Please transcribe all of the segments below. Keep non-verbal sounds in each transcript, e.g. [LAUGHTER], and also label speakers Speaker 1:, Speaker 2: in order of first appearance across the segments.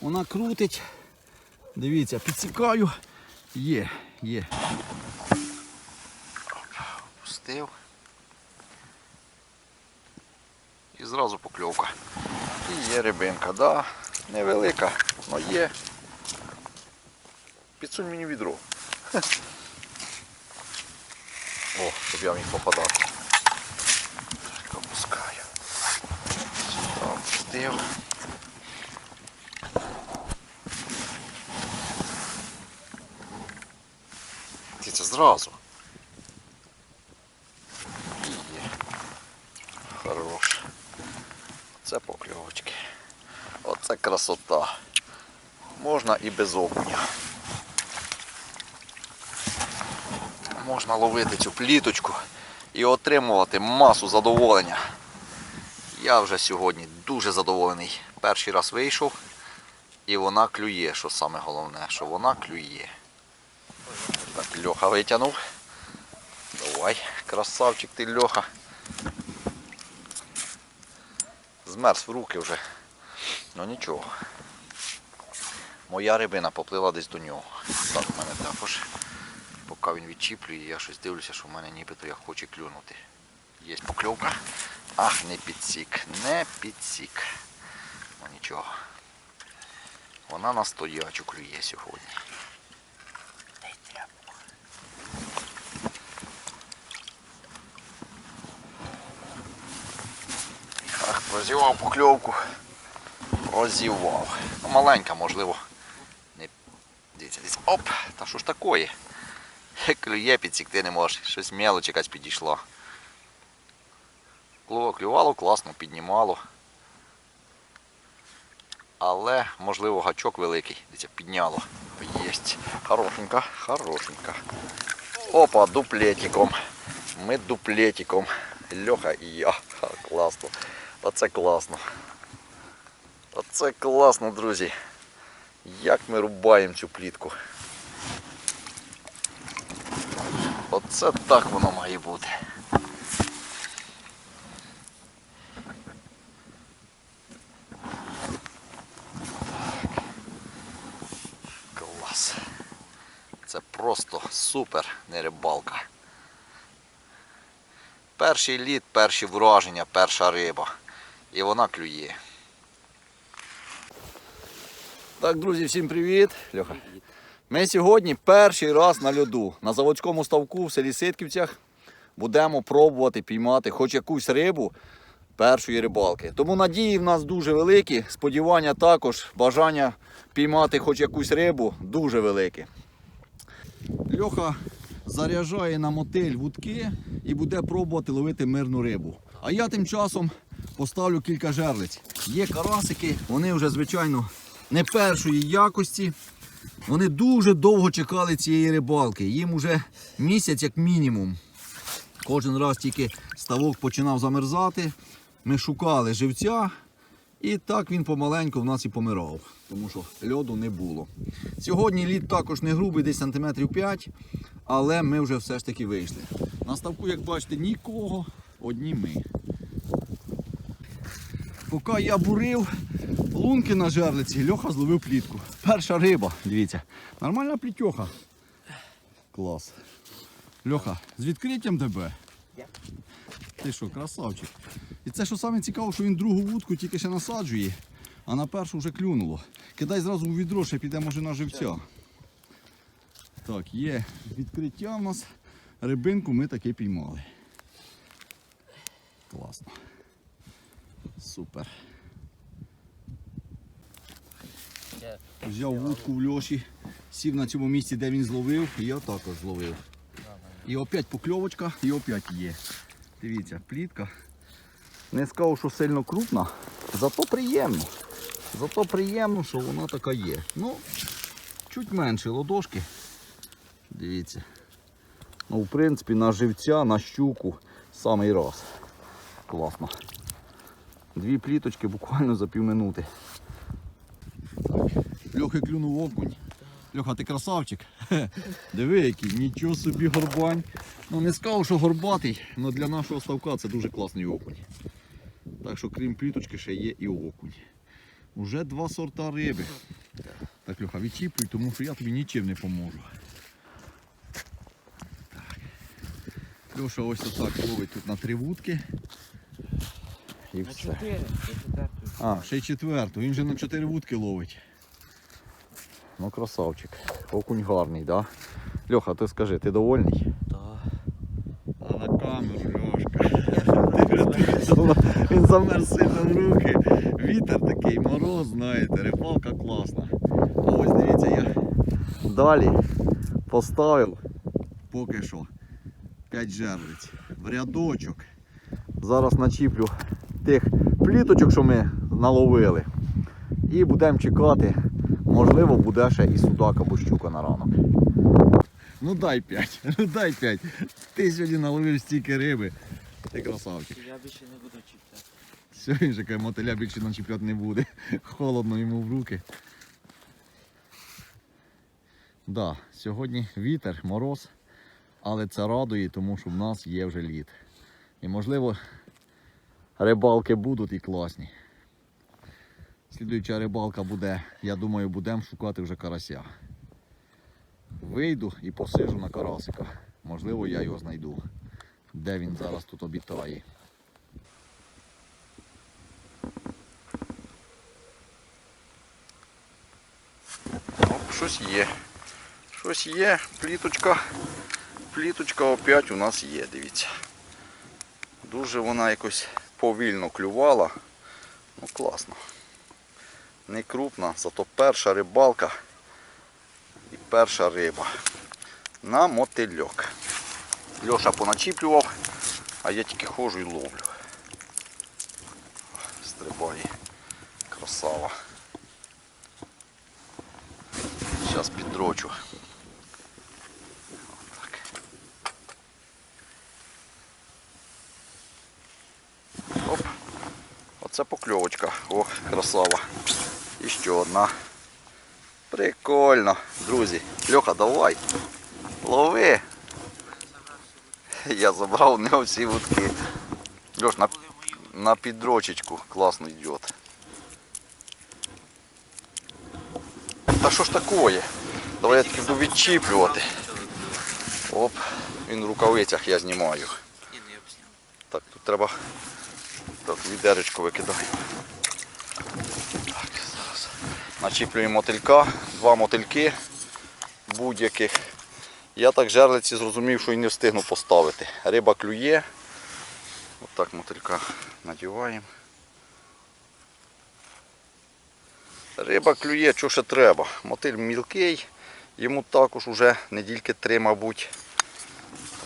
Speaker 1: Вона крутить. Дивіться, підсікаю. Є, є.
Speaker 2: Пустив. І зразу покльовка. І є рибинка, да, невелика, але є. Підсунь мені відро. О, щоб я міг попадати. Так, опускаю. Сюди опустив. Ти це зразу. Є. Хорош. Це покльовочки. Оце красота. Можна і без окуня. Можна ловити цю пліточку і отримувати масу задоволення. Я вже сьогодні дуже задоволений. Перший раз вийшов і вона клює, що саме головне, що вона клює. Так, Льоха витягнув. Давай, красавчик ти Льоха. Змерз в руки вже. Ну нічого. Моя рибина поплила десь до нього. Так, в мене також. Поки він відчіплює, я щось дивлюся, що в мене нібито як хоче клюнути. Є покльовка. Ах, не підсік, не підсік. Ну нічого. Вона на стоячу клює сьогодні. Ах, прозівав покльовку. Прозівав. Ну, маленька, можливо. Не... Дивіться, дивіться. Оп! Та що ж такое? Клює підсікти не може. Щось мелоч якась підійшла. Клювало, клювало, класно, піднімало. Але, можливо, гачок великий. Дивіться, підняло. Єсть. Хорошенька, хорошенька. Опа, дуплетиком. Ми дуплетиком. Льоха і я. Класно. Оце класно. Оце класно, друзі. Як ми рубаємо цю плітку. Оце так воно має бути. Клас. Це просто супер не рибалка. Перший лід, перші враження, перша риба. І вона клює.
Speaker 1: Так, друзі, всім привіт. Льоха. Ми сьогодні перший раз на льоду на заводському ставку в селі Ситківцях будемо пробувати піймати хоч якусь рибу першої рибалки. Тому надії в нас дуже великі, сподівання також, бажання піймати хоч якусь рибу дуже велике. Льоха заряджає на мотиль вудки і буде пробувати ловити мирну рибу. А я тим часом поставлю кілька жерлиць. Є карасики, вони вже, звичайно, не першої якості. Вони дуже довго чекали цієї рибалки. Їм уже місяць як мінімум. Кожен раз тільки ставок починав замерзати. Ми шукали живця, і так він помаленьку в нас і помирав, тому що льоду не було. Сьогодні лід також не грубий, десь сантиметрів 5, але ми вже все ж таки вийшли. На ставку, як бачите, нікого, одні ми. Поки я бурив лунки на жерлиці, Льоха зловив плітку. Перша риба, дивіться. Нормальна плітьоха. Клас. Льоха, з відкриттям тебе. Ти що, красавчик. І це що саме цікаво, що він другу вудку тільки ще насаджує, а на першу вже клюнуло. Кидай зразу у відро, ще піде може на живця. Так, є відкриття в нас. Рибинку ми таки піймали. Класно. Супер. Взяв вудку в льоші, сів на цьому місці, де він зловив, і я також зловив. І опять покльовочка, і опять є. Дивіться, плітка. Не скажу, що сильно крупна, зато приємно. Зато приємно, що вона така є. Ну, чуть менше ладошки. Дивіться. Ну, в принципі, на живця, на щуку самий раз. Класно. Дві пліточки буквально за півминути. Льохи клюнув окунь. Льоха, ти красавчик. [LAUGHS] Диви, який, нічого собі горбань. Ну не сказав, що горбатий, але для нашого ставка це дуже класний окунь. Так що крім пліточки ще є і окунь.
Speaker 3: Уже два сорта риби. Так, Льоха, відчіплюй, тому що я тобі нічим не поможу. Так. Льоша ось отак ловить тут на три вудки. І все.
Speaker 4: це четвертий.
Speaker 3: А, ще й четверту. Він же на чотири вудки ловить. Ну, красавчик. Окунь гарний, да? Льоха, ти скажи, ти довольний? А на камеру, Льошка. Він замерз сильно в руки. Вітер такий, мороз, знаєте, рибалка класна. А ось дивіться, я далі поставив поки що 5 жерлиць в рядочок. Зараз начіплю тих пліточок, що ми наловили. І будемо чекати. Можливо, буде ще і судак або щука на ранок. Ну дай 5, [LAUGHS] ну дай 5. Ти сьогодні наловив стільки риби. Ти красавчик.
Speaker 4: Я більше не буду чіпляти.
Speaker 3: Все, він же каже, мотиля більше начіпляти не буде. [LAUGHS] Холодно йому в руки. Да, сьогодні вітер, мороз, але це радує, тому що в нас є вже лід. І можливо рибалки будуть і класні. Слідуюча рибалка буде, я думаю, будемо шукати вже карася. Вийду і посижу на карасика. Можливо, я його знайду. Де він зараз тут обітає.
Speaker 1: Оп, щось є. Щось є, пліточка. Пліточка опять у нас є, дивіться. Дуже вона якось повільно клювала. Ну класно. Не крупна, зато перша рибалка і перша риба. На мотильок. Льоша поначіплював, а я тільки ходжу і ловлю. Стрибає. Красава. Зараз піддрочу. Отак. Оп. Оце покльовочка. О, красава. І ще одна. Прикольно. Друзі. Льоха, давай. Лови. Я забрав нього всі вудки. Льош, на, на піддрочечку класно йде. Та що ж такое? Давай я таки буду відчіплювати. Оп, він в рукавицях я знімаю.
Speaker 4: Не.
Speaker 1: Так, тут треба так, відеречко викидаю. Так, зараз. Начіплюємо мотилька, два мотильки будь-яких. Я так жерлиці зрозумів, що і не встигну поставити. Риба клює. Отак мотилька надіваємо. Риба клює, що ще треба. Мотиль мілкий, йому також уже недільки три, мабуть.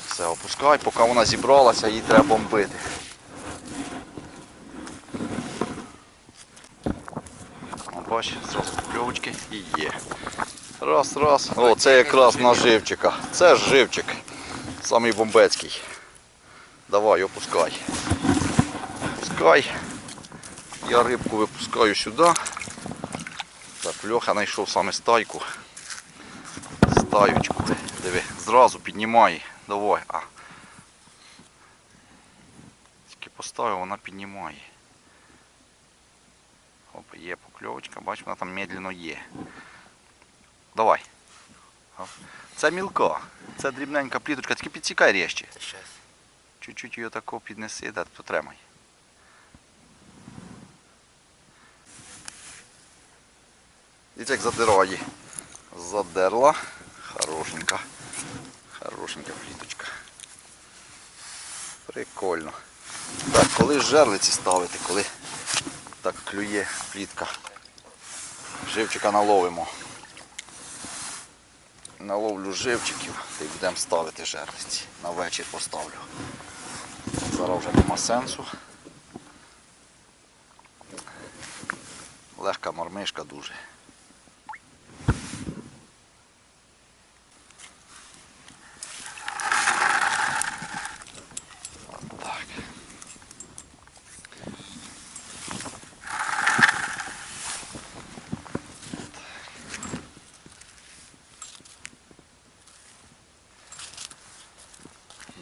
Speaker 1: Все, опускай, поки вона зібралася, її треба бомбити. О, бач, зразу покльовочки і є. Раз, раз. О, це якраз на живчика. Це ж живчик. Самий бомбецький. Давай, опускай. Опускай. Я рибку випускаю сюди. Так, Льоха знайшов саме стайку. Стаючку. Диви, зразу піднімай. Давай. А. Тільки поставив, вона піднімає. Оп, є покльовочка, бач, вона там медленно є. Давай. Це мілка. Це дрібненька пліточка, тільки підсікай рєще. Чуть-чуть її тако піднеси, да, потримай. Дивіться, як задирає. Задерла. Хорошенька. Хорошенька пліточка. Прикольно. Так, коли жерлиці ставити, коли так клює плітка. Живчика наловимо. Наловлю живчиків і будемо ставити жерлиці. На вечір поставлю. Зараз вже нема сенсу. Легка мармишка дуже. От Так.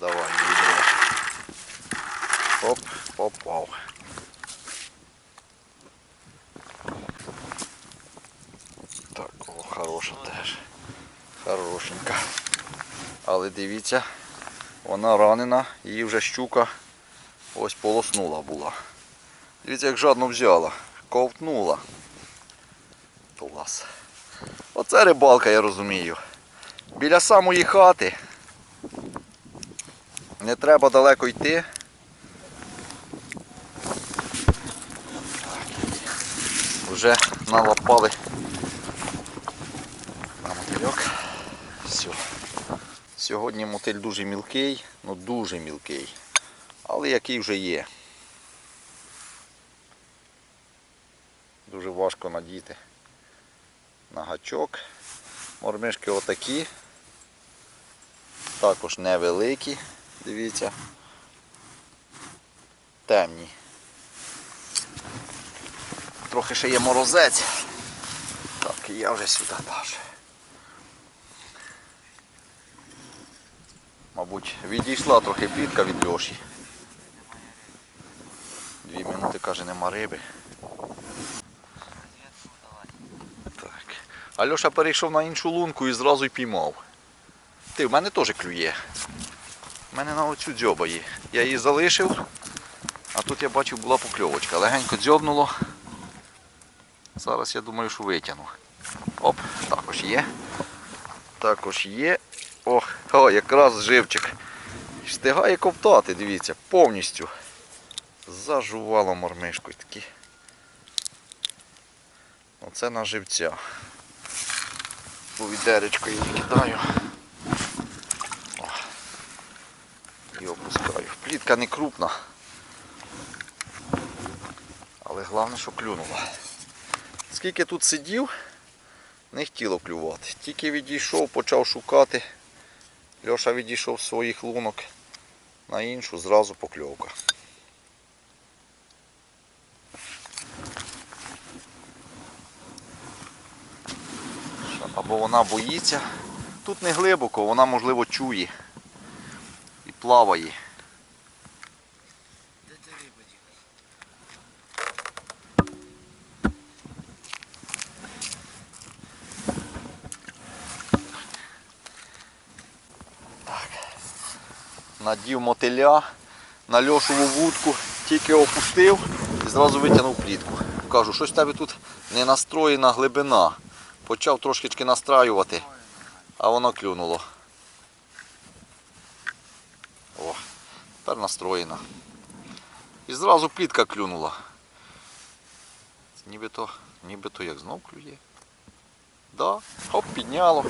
Speaker 1: Давай, відро. Оп, попав. хороша теж. Хорошенька. Але дивіться, вона ранена, її вже щука ось полоснула була. Дивіться, як жадно взяла, ковтнула. Клас. Оце рибалка, я розумію. Біля самої хати. Не треба далеко йти. Вже налапали на мотильок. Все. Сьогодні мотиль дуже мілкий, ну дуже мілкий. Але який вже є. Дуже важко надіти на гачок. Мормишки отакі. Також невеликі, дивіться. Темні. Трохи ще є морозець. Так, і я вже сюди теж. Мабуть, відійшла трохи плітка від Льоші. Дві минути, каже, нема риби. Так. А Льоша перейшов на іншу лунку і зразу й піймав. Ти, в мене теж клює. У мене на оцю дзьоба є. Я її залишив, а тут я бачив була покльовочка. Легенько дзьобнуло. Зараз я думаю, що витягну. Оп, також є. Також є. О, якраз живчик. Встигає ковтати, дивіться, повністю. Зажувало мормишкою такі. Оце на живця. По відеречкою кидаю. О. І опускаю. Плітка не крупна. Але головне, що клюнула. Скільки тут сидів, не хотіло клювати. Тільки відійшов, почав шукати. Льоша відійшов своїх лунок на іншу, зразу покльовка. Або вона боїться. Тут не глибоко, вона можливо чує і плаває. Надів мотиля на льошову вудку, тільки опустив і зразу витягнув плітку. Кажу, щось в тебе тут не настроєна глибина. Почав трошечки настраювати, а воно клюнуло. О, тепер настроєна. І зразу плітка клюнула. Нібито, нібито як знов клює. Да, хоп, підняло.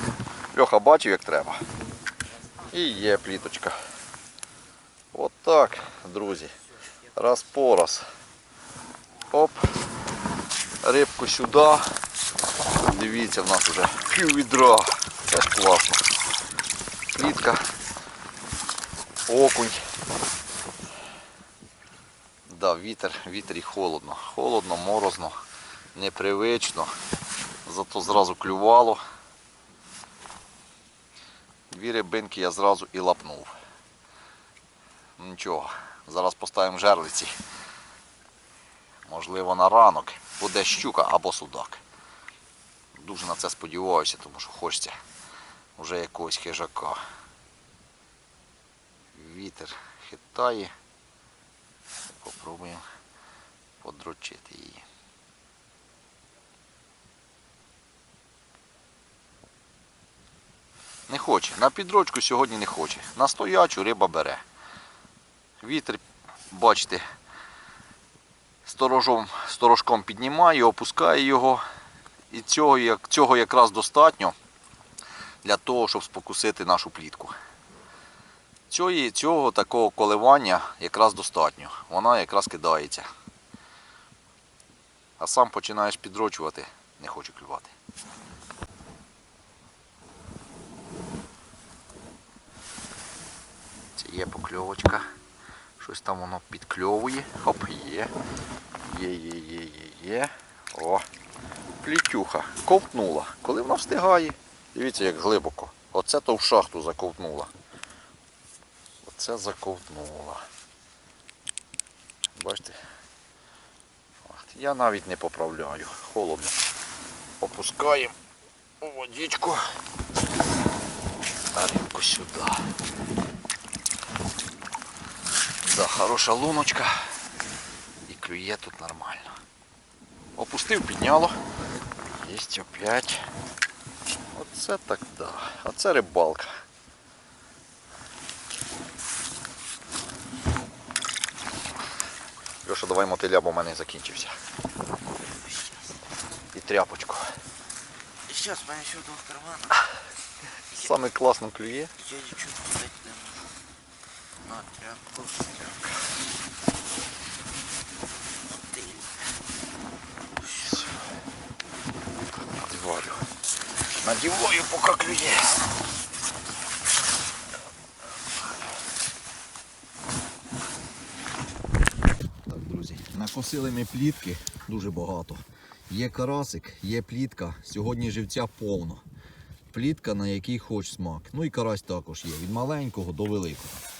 Speaker 1: Льоха бачив як треба. І є пліточка. Так, друзі. Раз по раз. Оп. Рибку сюди. Дивіться, в нас вже пів відра. Це ж класно. Плітка. Окунь. Да, вітер, вітер і холодно. Холодно, морозно, непривично. Зато зразу клювало. Дві рибинки я зразу і лапнув. Нічого, зараз поставимо жерлиці. Можливо, на ранок буде щука або судак. Дуже на це сподіваюся, тому що хочеться вже якогось хижака. Вітер хитає. Попробуємо подручити її. Не хоче. На підрочку сьогодні не хоче. На стоячу риба бере. Вітер, бачите, сторожом, сторожком піднімає, опускає його. І цього, цього якраз достатньо для того, щоб спокусити нашу плітку. Цього, цього такого коливання якраз достатньо. Вона якраз кидається. А сам починаєш підрочувати, не хоче клювати. Це є покльовочка. Щось там воно підкльовує. Хоп, є. Є, є, є, є, є. О, плітюха. Ковтнула. Коли вона встигає, дивіться, як глибоко. Оце то в шахту заковтнула. Оце заковтнула. Бачите? Я навіть не поправляю. Холодно. Опускаємо. водичку. А рибку сюда. Да, хороша луночка. І клює тут нормально. Опустив, підняло. Єсть опять. Оце так да. Оце рибалка. Льоша, давай мотиля, бо в мене закінчився. І тряпочку.
Speaker 4: Сейчас, ще в двох карманах.
Speaker 1: Саме класно клює.
Speaker 4: Я кидати не можу. На, тряпку. Ти.
Speaker 1: Надіваю. Надіваю, поки клює. Так, друзі, накосили ми плітки дуже багато. Є карасик, є плітка. Сьогодні живця повно. Плітка, на який хоч смак. Ну і карась також є. Від маленького до великого.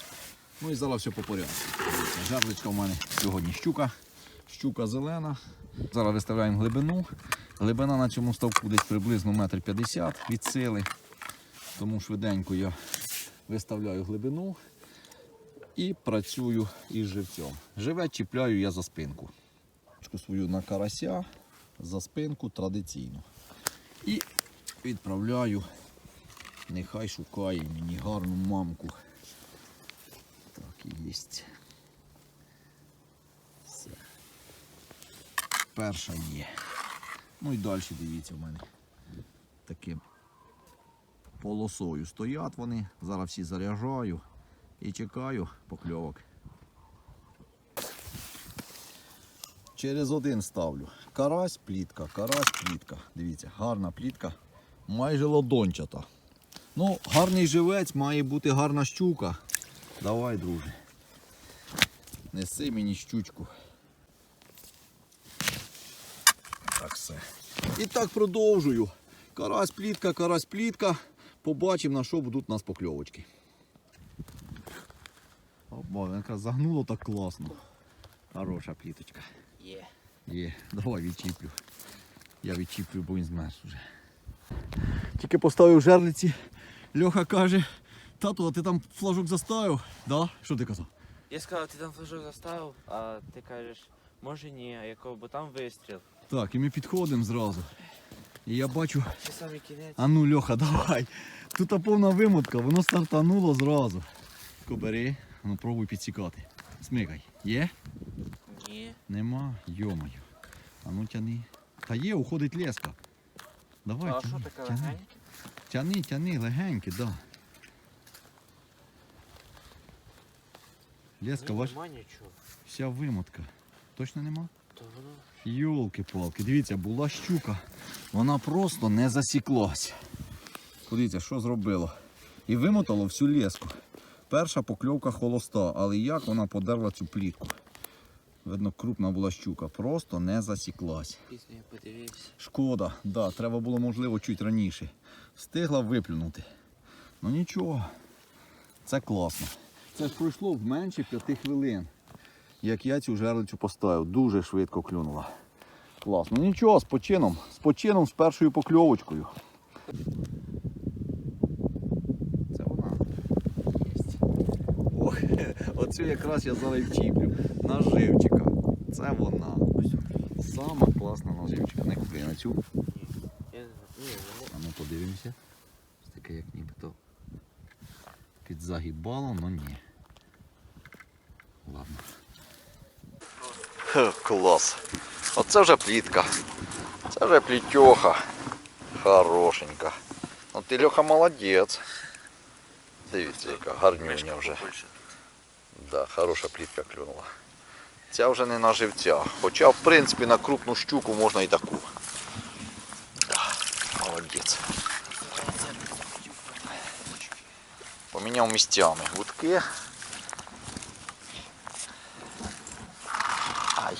Speaker 1: Ну і зараз все по порядку. Жерличка в мене сьогодні щука. Щука зелена. Зараз виставляємо глибину. Глибина на цьому ставку десь приблизно метр п'ятдесят від сили. Тому швиденько я виставляю глибину і працюю із живцем. Живе чіпляю я за спинку. Свою на карася за спинку традиційно. І відправляю. Нехай шукає мені гарну мамку. І. Все. Перша є. Ну і далі дивіться в мене. Таким полосою стоять вони. Зараз всі заряджаю і чекаю покльовок. Через один ставлю. Карась, плітка, карась, плітка. Дивіться, гарна плітка, майже ладончата. Ну, гарний живець, має бути гарна щука. Давай, друже. Неси мені щучку. Так все. І так продовжую. Карась, плітка, карась, плітка. Побачимо, на що будуть у нас покльовочки. Опа, яка загнуло так класно. Хороша пліточка.
Speaker 4: Є.
Speaker 5: Є, давай відчіплю. Я відчіплю, бо він змерз вже. Тільки поставив жерлиці. Льоха каже, тату, а ти там флажок заставив? Да? Що ти казав?
Speaker 4: Я сказав, ти там флажок заставив, а ти кажеш, може ні, а якого, бо там вистріл.
Speaker 5: Так, і ми підходимо зразу. І я бачу,
Speaker 4: самий кінець.
Speaker 5: а ну Льоха, давай. Тут повна вимотка, воно стартануло зразу. Тако бери, ну пробуй підсікати. Смикай. Є?
Speaker 4: Ні.
Speaker 5: Нема? Йомаю. А ну тяни. Та є, уходить леска. Давай,
Speaker 4: А
Speaker 5: тяни,
Speaker 4: що таке
Speaker 5: тяни.
Speaker 4: легеньке?
Speaker 5: Тяни, тяни, легенькі, да. Леска,
Speaker 4: Ну,
Speaker 5: ваш,
Speaker 4: Нема нічого.
Speaker 5: вся вимотка. Точно нема?
Speaker 4: То воно.
Speaker 5: Йолки-палки, дивіться, була щука. Вона просто не засіклась. Подивіться, що зробило. І вимотало всю леску. Перша покльовка холоста, але як вона подерла цю плітку. Видно, крупна була щука, просто не засіклась.
Speaker 4: Пісню я подивився.
Speaker 5: Шкода, да, треба було, можливо, чуть раніше. Встигла виплюнути. Ну нічого, це класно. Це ж пройшло в менше п'яти хвилин, як я цю жерлицю поставив. Дуже швидко клюнула. Класно. Ну нічого, з почином. З почином, з першою покльовочкою. Це вона. Єсть. Ох, [LAUGHS] оцю якраз я зараз вчіплю. Наживчика. Це вона. Сама класна наживчика. Не куди на цю. А ну подивимося. Таке як нібито загибало, але ні. Ладно.
Speaker 1: Клас. Оце вже плітка. Це вже плітьоха. Хорошенька. Ну ти Льоха молодець. Дивіться, яка гарнюня вже. Да, хороша плітка клюнула. Ця вже не на живця. Хоча, в принципі, на крупну щуку можна і таку. Поміняв місцями гудки. Ай.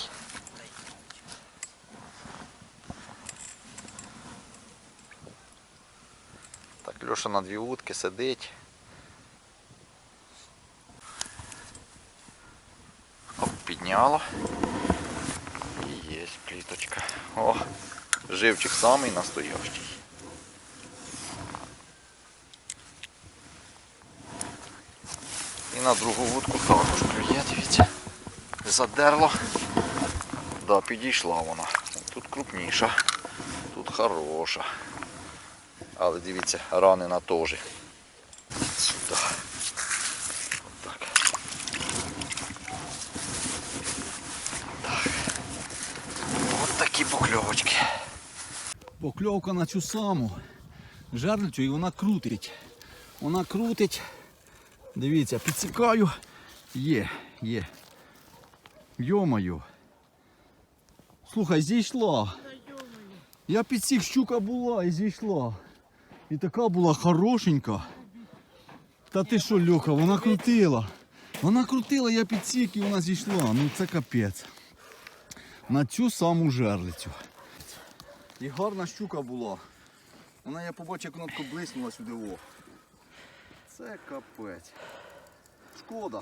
Speaker 1: Так, Льоша на дві вудки сидить. Оп, підняло. І є пліточка. О, живчик самий настоящий.
Speaker 2: На другу вудку також клює, дивіться. Задерло. Да, підійшла вона. Тут крупніша, тут хороша. Але дивіться, ранена теж. Сюди. Так. Покльовочки.
Speaker 1: Покльовка на цю саму жерлицю і вона крутить. Вона крутить. Дивіться, підсікаю. Є, є. Йо-моє. Слухай, зійшла. Я підсік, щука була і зійшла. І така була хорошенька. Та ти що, Льоха, вона крутила. Вона крутила, я підсік і вона зійшла. Ну це капець. На цю саму жерлицю. І гарна щука була. Вона я побачив, як вона блиснула сюди. О. Це капець. Шкода.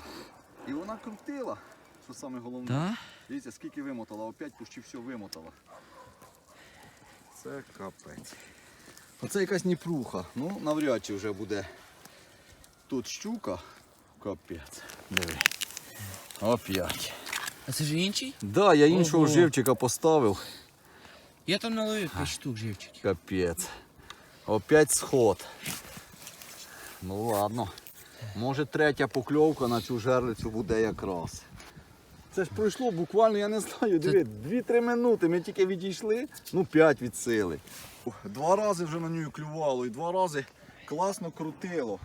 Speaker 1: І вона крутила, що саме головне.
Speaker 4: Да?
Speaker 1: Дивіться, скільки вимотала, опять почти все вимотала. Це капець. Оце якась ніпруха. Ну, навряд чи вже буде тут щука. Капець. Диви. Опять.
Speaker 4: А це ж інший?
Speaker 1: Да, я іншого
Speaker 4: Ого.
Speaker 1: живчика поставив.
Speaker 4: Я там наловив 5 штук живчиків.
Speaker 1: Капець. Опять сход. Ну ладно. Може третя покльовка на цю жерлицю буде якраз. Це ж пройшло буквально, я не знаю, диви, 2-3 минути. Ми тільки відійшли, ну 5 від сили. Два рази вже на нього клювало і два рази класно крутило.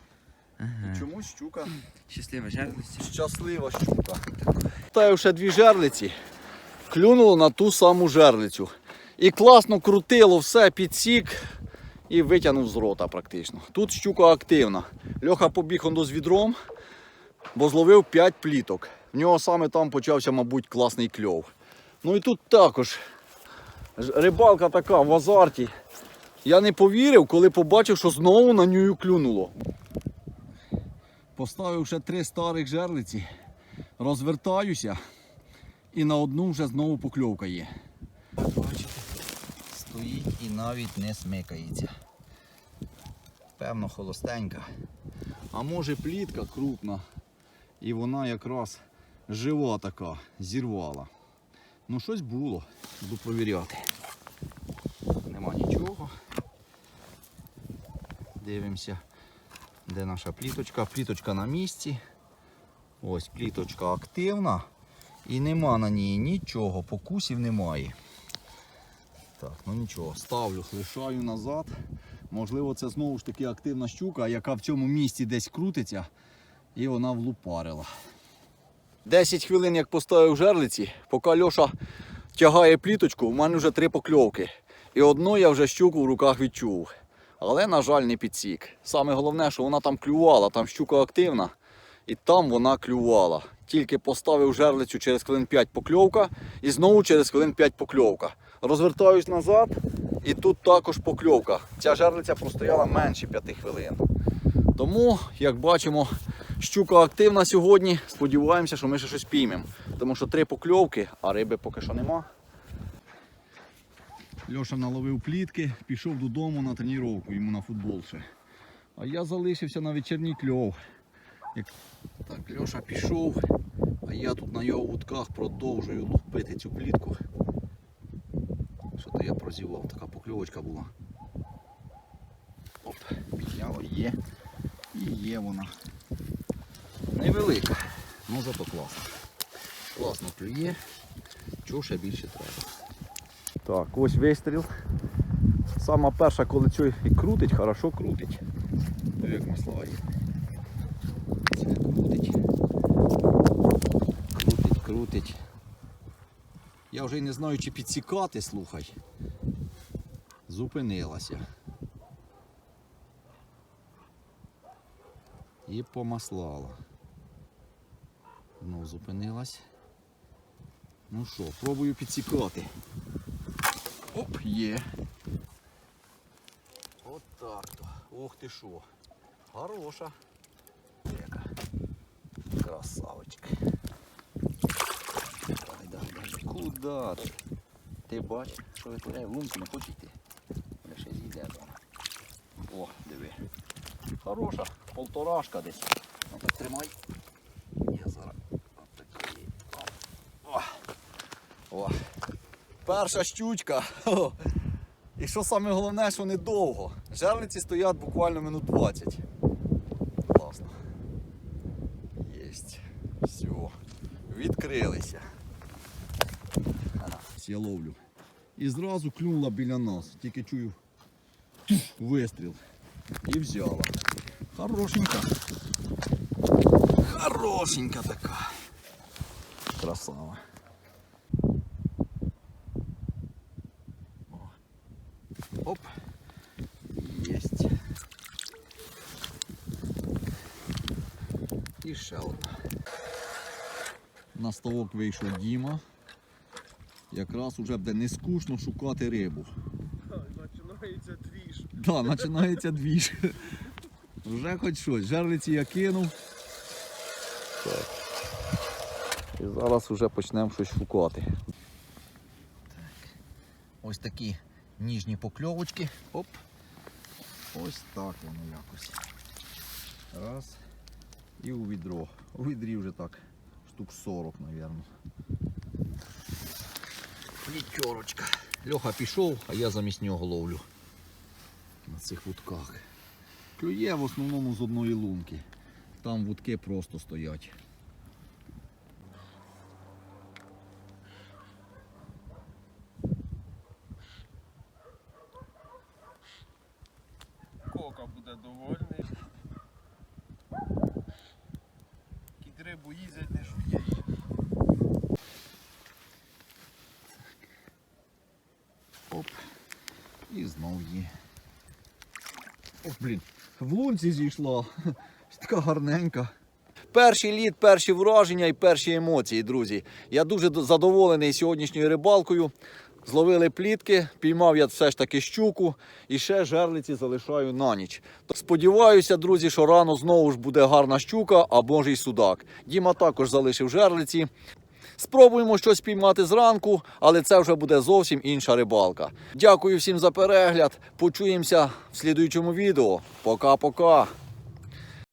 Speaker 1: І чомусь щука
Speaker 4: Щаслива жерлиця.
Speaker 1: щаслива щука. Ставив ще дві жерлиці, клюнуло на ту саму жерлицю. І класно крутило все, підсік і витягнув з рота практично. Тут щука активна. Льоха побіг он з відром, бо зловив 5 пліток. В нього саме там почався, мабуть, класний кльов. Ну і тут також рибалка така в азарті. Я не повірив, коли побачив, що знову на нього клюнуло. Поставив ще три старих жерлиці, розвертаюся і на одну вже знову покльовка є. Стоїть і навіть не смикається. Певно, холостенька. А може плітка крупна. І вона якраз жива така, зірвала. Ну щось було, буду провіряти. Нема нічого. Дивимося, де наша пліточка. Пліточка на місці. Ось пліточка активна. І нема на ній нічого, покусів немає. Так, ну нічого, ставлю, лишаю назад. Можливо, це знову ж таки активна щука, яка в цьому місці десь крутиться і вона влупарила. 10 хвилин як поставив жерлиці, поки Льоша тягає пліточку, у мене вже три покльовки. І одну я вже щуку в руках відчув. Але, на жаль, не підсік. Саме головне, що вона там клювала, там щука активна, і там вона клювала. Тільки поставив жерлицю через хвилин 5 покльовка і знову через хвилин 5 покльовка. Розвертаюсь назад, і тут також покльовка. Ця жерлиця простояла менше 5 хвилин. Тому, як бачимо, щука активна сьогодні. Сподіваємося, що ми ще щось піймемо. Тому що три покльовки, а риби поки що нема. Льоша наловив плітки, пішов додому на тренування, йому на футбол ще. А я залишився на вечірній кльов. Так, Льоша пішов, а я тут на його вудках продовжую лупити цю плітку. Що то я прозівав, така покльовочка була. Оп, підняло, є. І є вона. Невелика, ну зато класно. Класно клює. Чого ще більше треба. Так, ось вистріл. Сама перша, коли цю і крутить, хорошо крутить. Диви, як масла є. Це крутить. Крутить, крутить. Я вже й не знаю, чи підсікати, слухай. Зупинилася. І помаслала. Знов зупинилась. Ну що, пробую підсікати. Оп, є. От так то. Ох ти що. Хороша. солдат. Ти бачиш, що витворяє в е, лунку, не хоче йти. Вона ще зійде вдома. О, диви. Хороша, полторашка десь. Ну так тримай. Я зараз отакий. О. О. Перша щучка. І що саме головне, що недовго. Жерниці стоять буквально минут 20. Ага, Я ловлю. І зразу клюнула біля нас. Тільки чую туф, [CLEARS THROAT] вистріл. І взяла. Хорошенька. Хорошенька така. Красава. О. Оп. Єсть. І ще одна. На ставок вийшов Діма. Якраз уже буде не скучно шукати рибу.
Speaker 6: Починається двіж.
Speaker 1: Да, починається двіж. Вже хоч щось. Жерлиці я кинув. Так. І зараз вже почнемо щось шукати. Так. Ось такі ніжні покльовочки. Оп. Ось так воно якось. Раз. І у відро. У відрі вже так. Штук 40, мабуть. П'ятерочка. Льоха пішов, а я замість нього ловлю на цих вудках. Клює в основному з одної лунки. Там вудки просто стоять.
Speaker 6: Кока буде довольний. Кіт рибу їздять, не жує її.
Speaker 1: Оп. І знов є. Ох, блін, в лунці зійшла. Така гарненька. Перший літ, перші враження і перші емоції, друзі. Я дуже задоволений сьогоднішньою рибалкою. Зловили плітки, піймав я все ж таки щуку і ще жерлиці залишаю на ніч. Сподіваюся, друзі, що рано знову ж буде гарна щука, а може й судак. Діма також залишив жерлиці. Спробуємо щось піймати зранку, але це вже буде зовсім інша рибалка. Дякую всім за перегляд. Почуємося в слідуючому відео. Пока-пока.